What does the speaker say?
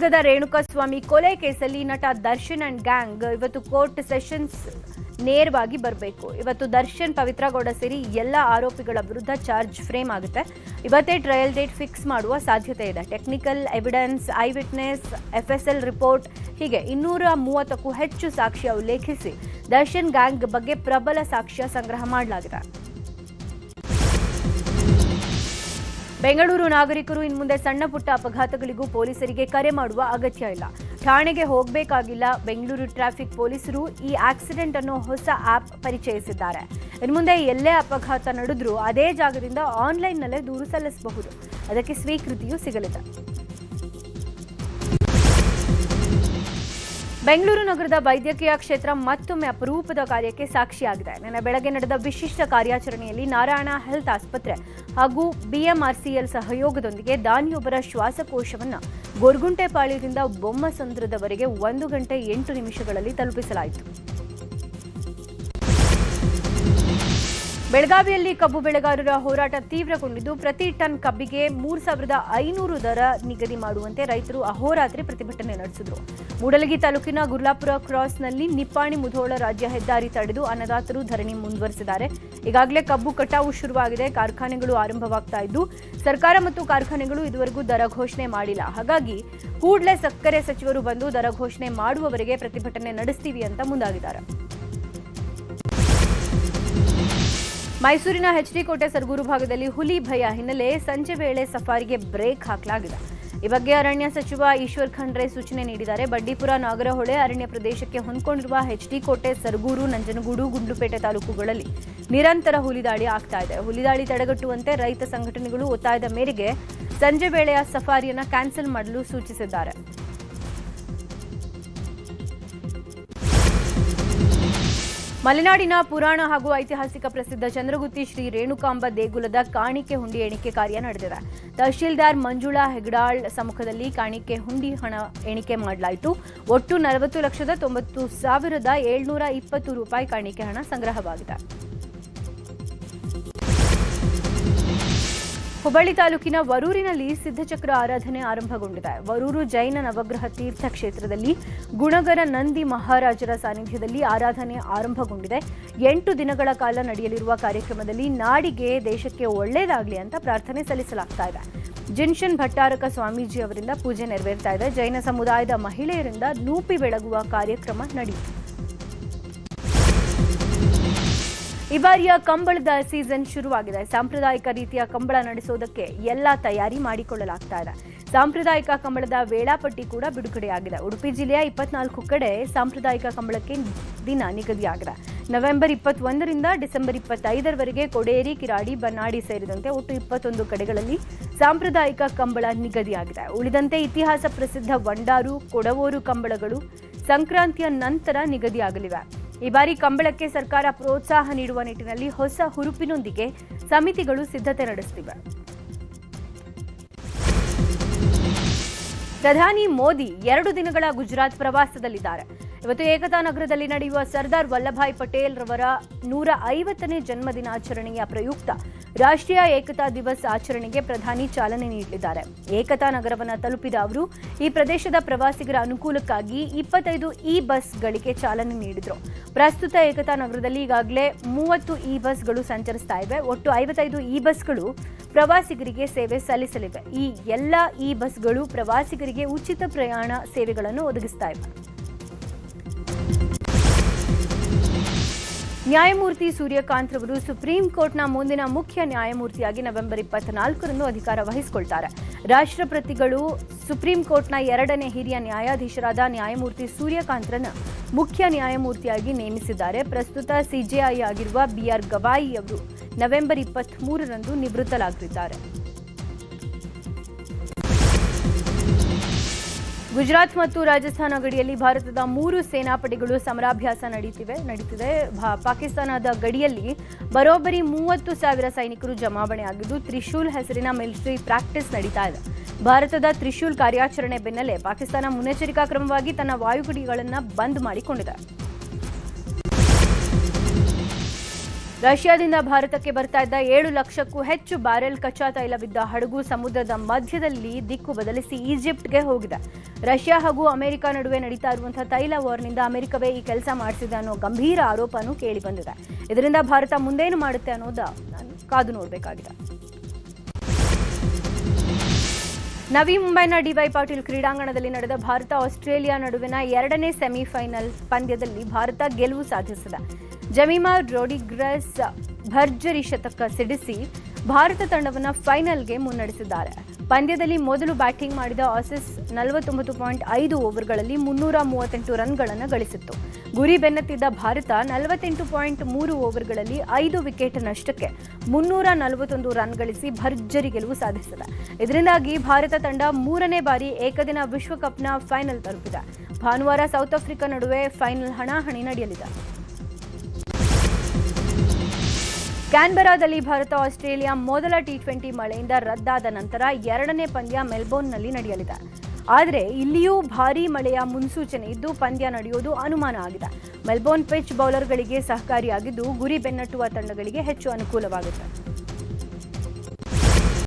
ಚಿತ್ರದುರ್ಗದ ರೇಣುಕಾಸ್ವಾಮಿ ಕೊಲೆ ಕೇಸಲ್ಲಿ ನಟ ದರ್ಶನ್ ಅಂಡ್ ಗ್ಯಾಂಗ್ ಇವತ್ತು ಕೋರ್ಟ್ ಸೆಷನ್ಸ್ ನೇರವಾಗಿ ಬರಬೇಕು. ಇವತ್ತು ದರ್ಶನ್, ಪವಿತ್ರಗೌಡ ಸೇರಿ ಎಲ್ಲ ಆರೋಪಿಗಳ ವಿರುದ್ಧ ಚಾರ್ಜ್ ಫ್ರೇಮ್ ಆಗುತ್ತೆ. ಇವತ್ತೇ ಟ್ರಯಲ್ ಡೇಟ್ ಫಿಕ್ಸ್ ಮಾಡುವ ಸಾಧ್ಯತೆ ಇದೆ. Technical evidence eyewitness F S L report, ಹೀಗೆ ಇನ್ನೂರ ಮೂವತ್ತಕ್ಕೂ ಹೆಚ್ಚು ಸಾಕ್ಷ್ಯ ಉಲ್ಲೇಖಿಸಿ ದರ್ಶನ್, ಗ್ಯಾಂಗ್ ಬಗ್ಗೆ ಪ್ರಬಲ ಸಾಕ್ಷ್ಯ ಸಂಗ್ರಹ ಮಾಡಲಾಗಿದೆ. ಬೆಂಗಳೂರು ನಾಗರಿಕರು ಇನ್ಮುಂದೆ ಸಣ್ಣ ಪುಟ್ಟ ಅಪಘಾತಗಳಿಗೂ ಪೊಲೀಸರಿಗೆ ಕರೆ ಮಾಡುವ ಅಗತ್ಯ ಇಲ್ಲ. ಠಾಣೆಗೆ ಹೋಗಬೇಕಾಗಿಲ್ಲ. ಬೆಂಗಳೂರು ಟ್ರಾಫಿಕ್ ಪೊಲೀಸರು ಈ ಆಕ್ಸಿಡೆಂಟ್ ಅನ್ನು ಹೊಸ ಆಪ್ ಪರಿಚಯಿಸಿದ್ದಾರೆ. ಇನ್ಮುಂದೆ ಎಲ್ಲೇ ಅಪಘಾತ ನಡೆದ್ರೂ ಅದೇ ಜಾಗದಿಂದ ಆನ್ಲೈನ್ನಲ್ಲೇ ದೂರು ಸಲ್ಲಿಸಬಹುದು. ಅದಕ್ಕೆ ಸ್ವೀಕೃತಿಯೂ ಸಿಗಲಿದೆ. ಬೆಂಗಳೂರು ನಗರದ ವೈದ್ಯಕೀಯ ಕ್ಷೇತ್ರ ಮತ್ತೊಮ್ಮೆ ಅಪರೂಪದ ಕಾರ್ಯಕ್ಕೆ ಸಾಕ್ಷಿಯಾಗಿದೆ. ನಿನ್ನೆ ಬೆಳಗ್ಗೆ ನಡೆದ ವಿಶಿಷ್ಟ ಕಾರ್ಯಾಚರಣೆಯಲ್ಲಿ ನಾರಾಯಣ ಹೆಲ್ತ್ ಆಸ್ಪತ್ರೆ ಹಾಗೂ ಬಿಎಂಆರ್ಸಿಎಲ್ ಸಹಯೋಗದೊಂದಿಗೆ ದಾನಿಯೊಬ್ಬರ ಶ್ವಾಸಕೋಶವನ್ನು ಗೊರ್ಗುಂಟೆಪಾಳ್ಯದಿಂದ ಬೊಮ್ಮಸಂದ್ರದವರೆಗೆ ಒಂದು ಗಂಟೆ ಎಂಟು ನಿಮಿಷಗಳಲ್ಲಿ ತಲುಪಿಸಲಾಯಿತು. ಬೆಳಗಾವಿಯಲ್ಲಿ ಕಬ್ಬು ಬೆಳೆಗಾರರ ಹೋರಾಟ ತೀವ್ರಗೊಂಡಿದ್ದು, ಪ್ರತಿ ಟನ್ ಕಬ್ಬಿಗೆ ಮೂರು ಸಾವಿರದ ಐನೂರು ದರ ನಿಗದಿ ಮಾಡುವಂತೆ ರೈತರು ಅಹೋರಾತ್ರಿ ಪ್ರತಿಭಟನೆ ನಡೆಸಿದರು. ಮೂಡಲಗಿ ತಾಲೂಕಿನ ಗುರ್ಲಾಪುರ ಕ್ರಾಸ್ನಲ್ಲಿ ನಿಪ್ಪಾಣಿ ಮುಧೋಳ ರಾಜ್ಯ ಹೆದ್ದಾರಿ ತಡೆದು ಅನ್ನದಾತರು ಧರಣಿ ಮುಂದುವರೆಸಿದ್ದಾರೆ. ಈಗಾಗಲೇ ಕಬ್ಬು ಕಟಾವು ಶುರುವಾಗಿದೆ, ಕಾರ್ಖಾನೆಗಳು ಆರಂಭವಾಗ್ತಾ ಇದ್ದು, ಸರ್ಕಾರ ಮತ್ತು ಕಾರ್ಖಾನೆಗಳು ಇದುವರೆಗೂ ದರ ಘೋಷಣೆ ಮಾಡಿಲ್ಲ. ಹಾಗಾಗಿ ಕೂಡಲೇ ಸಕ್ಕರೆ ಸಚಿವರು ಬಂದು ದರ ಘೋಷಣೆ ಮಾಡುವವರೆಗೆ ಪ್ರತಿಭಟನೆ ನಡೆಸ್ತೀವಿ ಅಂತ ಮುಂದಾಗಿದ್ದಾರೆ. ಮೈಸೂರಿನ ಎಚ್ಡಿ ಕೋಟೆ ಸರ್ಗೂರು ಭಾಗದಲ್ಲಿ ಹುಲಿ ಭಯ ಹಿನ್ನೆಲೆ ಸಂಜೆ ವೇಳೆ ಸಫಾರಿಗೆ ಬ್ರೇಕ್ ಹಾಕಲಾಗಿದೆ. ಈ ಬಗ್ಗೆ ಅರಣ್ಯ ಸಚಿವ ಈಶ್ವರ್ ಖಂಡ್ರೆ ಸೂಚನೆ ನೀಡಿದ್ದಾರೆ. ಬಂಡೀಪುರ, ನಾಗರಹೊಳೆ, ಅರಣ್ಯ ಪ್ರದೇಶಕ್ಕೆ ಹೊಂದಿಕೊಂಡಿರುವ ಎಚ್ಡಿ ಕೋಟೆ ಸರ್ಗೂರು ನಂಜನಗೂಡು, ಗುಂಡ್ಲುಪೇಟೆ ತಾಲೂಕುಗಳಲ್ಲಿ ನಿರಂತರ ಹುಲಿದಾಳಿ ಆಗ್ತಾ ಇದೆ. ಹುಲಿದಾಳಿ ತಡೆಗಟ್ಟುವಂತೆ ರೈತ ಸಂಘಟನೆಗಳು ಒತ್ತಾಯದ ಮೇರೆಗೆ ಸಂಜೆ ವೇಳೆಯ ಸಫಾರಿಯನ್ನು ಕ್ಯಾನ್ಸಲ್ ಮಾಡಲು ಸೂಚಿಸಿದ್ದಾರೆ. ಮಲೆನಾಡಿನ ಪುರಾಣ ಹಾಗೂ ಐತಿಹಾಸಿಕ ಪ್ರಸಿದ್ಧ ಚಂದ್ರಗುತ್ತಿ ಶ್ರೀ ರೇಣುಕಾಂಬ ದೇಗುಲದ ಕಾಣಿಕೆ ಹುಂಡಿ ಎಣಿಕೆ ಕಾರ್ಯ ನಡೆದಿದೆ. ತಹಶೀಲ್ದಾರ್ ಮಂಜುಳಾ ಹೆಗ್ಡಾಳ್ ಸಮ್ಮುಖದಲ್ಲಿ ಕಾಣಿಕೆ ಹುಂಡಿ ಹಣ ಎಣಿಕೆ ಮಾಡಲಾಯಿತು. ಒಟ್ಟು ನಲವತ್ತು ಲಕ್ಷದ ತೊಂಬತ್ತು ಸಾವಿರದ ಏಳ್ನೂರ ಇಪ್ಪತ್ತು ರೂಪಾಯಿ ಕಾಣಿಕೆ ಹಣ ಸಂಗ್ರಹವಾಗಿದೆ. ಹುಬ್ಬಳ್ಳಿ ತಾಲೂಕಿನ ವರೂರಿನಲ್ಲಿ ಸಿದ್ಧಚಕ್ರ ಆರಾಧನೆ ಆರಂಭಗೊಂಡಿದೆ. ವರೂರು ಜೈನ ನವಗ್ರಹ ತೀರ್ಥ ಕ್ಷೇತ್ರದಲ್ಲಿ ಗುಣಗರ ನಂದಿ ಮಹಾರಾಜರ ಸಾನ್ನಿಧ್ಯದಲ್ಲಿ ಆರಾಧನೆ ಆರಂಭಗೊಂಡಿದೆ. ಎಂಟು ದಿನಗಳ ಕಾಲ ನಡೆಯಲಿರುವ ಕಾರ್ಯಕ್ರಮದಲ್ಲಿ ನಾಡಿಗೆ ದೇಶಕ್ಕೆ ಒಳ್ಳೆಯದಾಗಲಿ ಅಂತ ಪ್ರಾರ್ಥನೆ ಸಲ್ಲಿಸಲಾಗ್ತಾ ಇದೆ. ಜಿನ್ಷನ್ ಭಟ್ಟಾರಕ ಸ್ವಾಮೀಜಿ ಅವರಿಂದ ಪೂಜೆ ನೆರವೇರ್ತಾ ಇದೆ. ಜೈನ ಸಮುದಾಯದ ಮಹಿಳೆಯರಿಂದ ನೂಪಿ ಬೆಳಗುವ ಕಾರ್ಯಕ್ರಮ ನಡೆಯಿತು ಈ ಬಾರಿಯ ಕಂಬಳದ ಸೀಸನ್ ಶುರುವಾಗಿದೆ. ಸಾಂಪ್ರದಾಯಿಕ ರೀತಿಯ ಕಂಬಳ ನಡೆಸೋದಕ್ಕೆ ಎಲ್ಲ ತಯಾರಿ ಮಾಡಿಕೊಳ್ಳಲಾಗ್ತಾ ಇದೆ. ಸಾಂಪ್ರದಾಯಿಕ ಕಂಬಳದ ವೇಳಾಪಟ್ಟಿ ಕೂಡ ಬಿಡುಗಡೆಯಾಗಿದೆ. ಉಡುಪಿ ಜಿಲ್ಲೆಯ ಇಪ್ಪತ್ನಾಲ್ಕು ಕಡೆ ಸಾಂಪ್ರದಾಯಿಕ ಕಂಬಳಕ್ಕೆ ದಿನ ನಿಗದಿಯಾಗಿದೆ. ನವೆಂಬರ್ ಇಪ್ಪತ್ತೊಂದರಿಂದ ಡಿಸೆಂಬರ್ ಇಪ್ಪತ್ತೈದರವರೆಗೆ ಕೊಡೇರಿ, ಕಿರಾಡಿ, ಬನ್ನಾಡಿ ಸೇರಿದಂತೆ ಒಟ್ಟು ಇಪ್ಪತ್ತೊಂದು ಕಡೆಗಳಲ್ಲಿ ಸಾಂಪ್ರದಾಯಿಕ ಕಂಬಳ ನಿಗದಿಯಾಗಿದೆ. ಉಳಿದಂತೆ ಇತಿಹಾಸ ಪ್ರಸಿದ್ಧ ವಂಡಾರು, ಕೊಡವೂರು ಕಂಬಳಗಳು ಸಂಕ್ರಾಂತಿಯ ನಂತರ ನಿಗದಿಯಾಗಲಿವೆ. ಈ ಬಾರಿ ಕಂಬಳಕ್ಕೆ ಸರ್ಕಾರ ಪ್ರೋತ್ಸಾಹ ನೀಡುವ ನಿಟ್ಟಿನಲ್ಲಿ ಹೊಸ ಹುರುಪಿನೊಂದಿಗೆ ಸಮಿತಿಗಳು ಸಿದ್ಧತೆ ನಡೆಸುತ್ತಿವೆ. ಪ್ರಧಾನಿ ಮೋದಿ ಎರಡು ದಿನಗಳ ಗುಜರಾತ್ ಪ್ರವಾಸದಲ್ಲಿದ್ದಾರೆ. ಇವತ್ತು ಏಕತಾ ನಗರದಲ್ಲಿ ನಡೆಯುವ ಸರ್ದಾರ್ ವಲ್ಲಭಾಯ್ ಪಟೇಲ್ ರವರ ನೂರ ಐವತ್ತನೇ ಜನ್ಮದಿನಾಚರಣೆಯ ಪ್ರಯುಕ್ತ ರಾಷ್ಟ್ರೀಯ ಏಕತಾ ದಿವಸ್ ಆಚರಣೆಗೆ ಪ್ರಧಾನಿ ಚಾಲನೆ ನೀಡಲಿದ್ದಾರೆ. ಏಕತಾ ನಗರವನ್ನು ತಲುಪಿದ ಅವರು ಈ ಪ್ರದೇಶದ ಪ್ರವಾಸಿಗರ ಅನುಕೂಲಕ್ಕಾಗಿ ಇಪ್ಪತ್ತೈದು ಇ ಬಸ್ಗಳಿಗೆ ಚಾಲನೆ ನೀಡಿದರು. ಪ್ರಸ್ತುತ ಏಕತಾ ನಗರದಲ್ಲಿ ಈಗಾಗಲೇ ಮೂವತ್ತು ಇ ಬಸ್ಗಳು ಸಂಚರಿಸ್ತಾ ಇವೆ. ಒಟ್ಟು ಐವತ್ತೈದು ಇ ಬಸ್ಗಳು ಪ್ರವಾಸಿಗರಿಗೆ ಸೇವೆ ಸಲ್ಲಿಸಲಿವೆ. ಈ ಎಲ್ಲ ಇ ಬಸ್ಗಳು ಪ್ರವಾಸಿಗರಿಗೆ ಉಚಿತ ಪ್ರಯಾಣ ಸೇವೆಗಳನ್ನು ಒದಗಿಸ್ತಾ ಇವೆ. ನ್ಯಾಯಮೂರ್ತಿ ಸೂರ್ಯಕಾಂತ್ ರವರು ಸುಪ್ರೀಂ ಕೋರ್ಟ್ನ ಮುಂದಿನ ಮುಖ್ಯ ನ್ಯಾಯಮೂರ್ತಿಯಾಗಿ ನವೆಂಬರ್ ಇಪ್ಪತ್ನಾಲ್ಕರಂದು ಅಧಿಕಾರ ವಹಿಸಿಕೊಳ್ತಾರೆ. ರಾಷ್ಟ್ರಪತಿಗಳು ಸುಪ್ರೀಂ ಕೋರ್ಟ್ನ ಎರಡನೇ ಹಿರಿಯ ನ್ಯಾಯಾಧೀಶರಾದ ನ್ಯಾಯಮೂರ್ತಿ ಸೂರ್ಯಕಾಂತ್ರನ್ನ ಮುಖ್ಯ ನ್ಯಾಯಮೂರ್ತಿಯಾಗಿ ನೇಮಿಸಿದ್ದಾರೆ. ಪ್ರಸ್ತುತ ಸಿಜೆಐ ಆಗಿರುವ ಬಿಆರ್ ಗವಾಯಿ ಅವರು ನವೆಂಬರ್ ಇಪ್ಪತ್ಮೂರರಂದು ನಿವೃತ್ತರಾಗಲಿದ್ದಾರೆ ಗುಜರಾತ್ ಮತ್ತು ರಾಜಸ್ಥಾನ ಗಡಿಯಲ್ಲಿ ಭಾರತದ ಮೂರು ಸೇನಾಪಡೆಗಳು ಸಮರಾಭ್ಯಾಸ ನಡೆಯುತ್ತಿವೆ ನಡೀತಿದೆ. ಪಾಕಿಸ್ತಾನದ ಗಡಿಯಲ್ಲಿ ಬರೋಬ್ಬರಿ ಮೂವತ್ತು ಸಾವಿರ ಸೈನಿಕರು ಜಮಾವಣೆ ಆಗಿದ್ದು, ತ್ರಿಶೂಲ್ ಹೆಸರಿನ ಮಿಲಿಟರಿ ಪ್ರಾಕ್ಟೀಸ್ ನಡೀತಾ ಇದೆ. ಭಾರತದ ತ್ರಿಶೂಲ್ ಕಾರ್ಯಾಚರಣೆ ಬೆನ್ನಲ್ಲೇ ಪಾಕಿಸ್ತಾನ ಮುನ್ನೆಚ್ಚರಿಕಾ ಕ್ರಮವಾಗಿ ತನ್ನ ವಾಯುಗುಡಿಗಳನ್ನು ಬಂದ್ ಮಾಡಿಕೊಂಡಿದೆ. ರಷ್ಯಾದಿಂದ ಭಾರತಕ್ಕೆ ಬರ್ತಾ ಇದ್ದ ಏಳು ಲಕ್ಷಕ್ಕೂ ಹೆಚ್ಚು ಬ್ಯಾರೆಲ್ ಕಚ್ಚಾ ತೈಲವಿದ್ದ ಹಡಗು ಸಮುದ್ರದ ಮಧ್ಯದಲ್ಲಿ ದಿಕ್ಕು ಬದಲಿಸಿ ಈಜಿಪ್ಟ್ಗೆ ಹೋಗಿದೆ. ರಷ್ಯಾ ಹಾಗೂ ಅಮೆರಿಕ ನಡುವೆ ನಡೀತಾ ಇರುವಂತಹ ತೈಲ ವಾರ್ನಿಂದ ಅಮೆರಿಕವೇ ಈ ಕೆಲಸ ಮಾಡಿಸಿದೆ ಅನ್ನೋ ಗಂಭೀರ ಆರೋಪನೂ ಕೇಳಿ ಬಂದಿದೆ. ಇದರಿಂದ ಭಾರತ ಮುಂದೇನು ಮಾಡುತ್ತೆ ಅನ್ನೋದ ಕಾದು ನೋಡಬೇಕಾಗಿದೆ. ನವಿ ಮುಂಬೈನ ಡಿವೈ ಪಾಟೀಲ್ ಕ್ರೀಡಾಂಗಣದಲ್ಲಿ ನಡೆದ ಭಾರತ ಆಸ್ಟ್ರೇಲಿಯಾ ನಡುವಿನ ಎರಡನೇ ಸೆಮಿಫೈನಲ್ ಪಂದ್ಯದಲ್ಲಿ ಭಾರತ ಗೆಲುವು ಸಾಧಿಸಿದೆ. ಜಮೀಮಾ ರೋಡಿಗ್ರಸ್ ಭರ್ಜರಿ ಶತಕ ಸಿಡಿಸಿ ಭಾರತ ತಂಡವನ್ನು ಫೈನಲ್ಗೆ ಮುನ್ನಡೆಸಿದ್ದಾರೆ. ಪಂದ್ಯದಲ್ಲಿ ಮೊದಲು ಬ್ಯಾಟಿಂಗ್ ಮಾಡಿದ ಆಸಿಸ್ ನಲವತ್ತೊಂಬತ್ತು ಪಾಯಿಂಟ್ ಐದು ಓವರ್ಗಳಲ್ಲಿ ಮುನ್ನೂರ ಮೂವತ್ತೆಂಟು ರನ್ಗಳನ್ನು ಗಳಿಸಿತ್ತು. ಗುರಿ ಬೆನ್ನತ್ತಿದ್ದ ಭಾರತ ನಲವತ್ತೆಂಟು ಪಾಯಿಂಟ್ ಮೂರು ಓವರ್ಗಳಲ್ಲಿ ಐದು ವಿಕೆಟ್ ನಷ್ಟಕ್ಕೆ ಮುನ್ನೂರ ನಲವತ್ತೊಂದು ರನ್ ಗಳಿಸಿ ಭರ್ಜರಿ ಗೆಲುವು ಸಾಧಿಸಿದೆ. ಇದರಿಂದಾಗಿ ಭಾರತ ತಂಡ ಮೂರನೇ ಬಾರಿ ಏಕದಿನ ವಿಶ್ವಕಪ್ನ ಫೈನಲ್ ತಲುಪಿದೆ. ಭಾನುವಾರ ಸೌತ್ ಆಫ್ರಿಕಾ ನಡುವೆ ಫೈನಲ್ ಹಣಾಹಣಿ ನಡೆಯಲಿದೆ. ಕ್ಯಾನ್ಬೆರಾದಲ್ಲಿ ಭಾರತ, ಆಸ್ಟ್ರೇಲಿಯಾ ಮೊದಲ ಟಿ ಟ್ವೆಂಟಿ ಮಳೆಯಿಂದ ರದ್ದಾದ ನಂತರ ಎರಡನೇ ಪಂದ್ಯ ಮೆಲ್ಬೋರ್ನ್ನಲ್ಲಿ ನಡೆಯಲಿದೆ. ಆದರೆ ಇಲ್ಲಿಯೂ ಭಾರೀ ಮಳೆಯ ಮುನ್ಸೂಚನೆ ಇದ್ದು ಪಂದ್ಯ ನಡೆಯೋದು ಅನುಮಾನ ಆಗಿದೆ. ಮೆಲ್ಬೋರ್ನ್ ಪಿಚ್ ಬೌಲರ್ಗಳಿಗೆ ಸಹಕಾರಿಯಾಗಿದ್ದು ಗುರಿ ಬೆನ್ನಟ್ಟುವ ತಂಡಗಳಿಗೆ ಹೆಚ್ಚು ಅನುಕೂಲವಾಗುತ್ತೆ.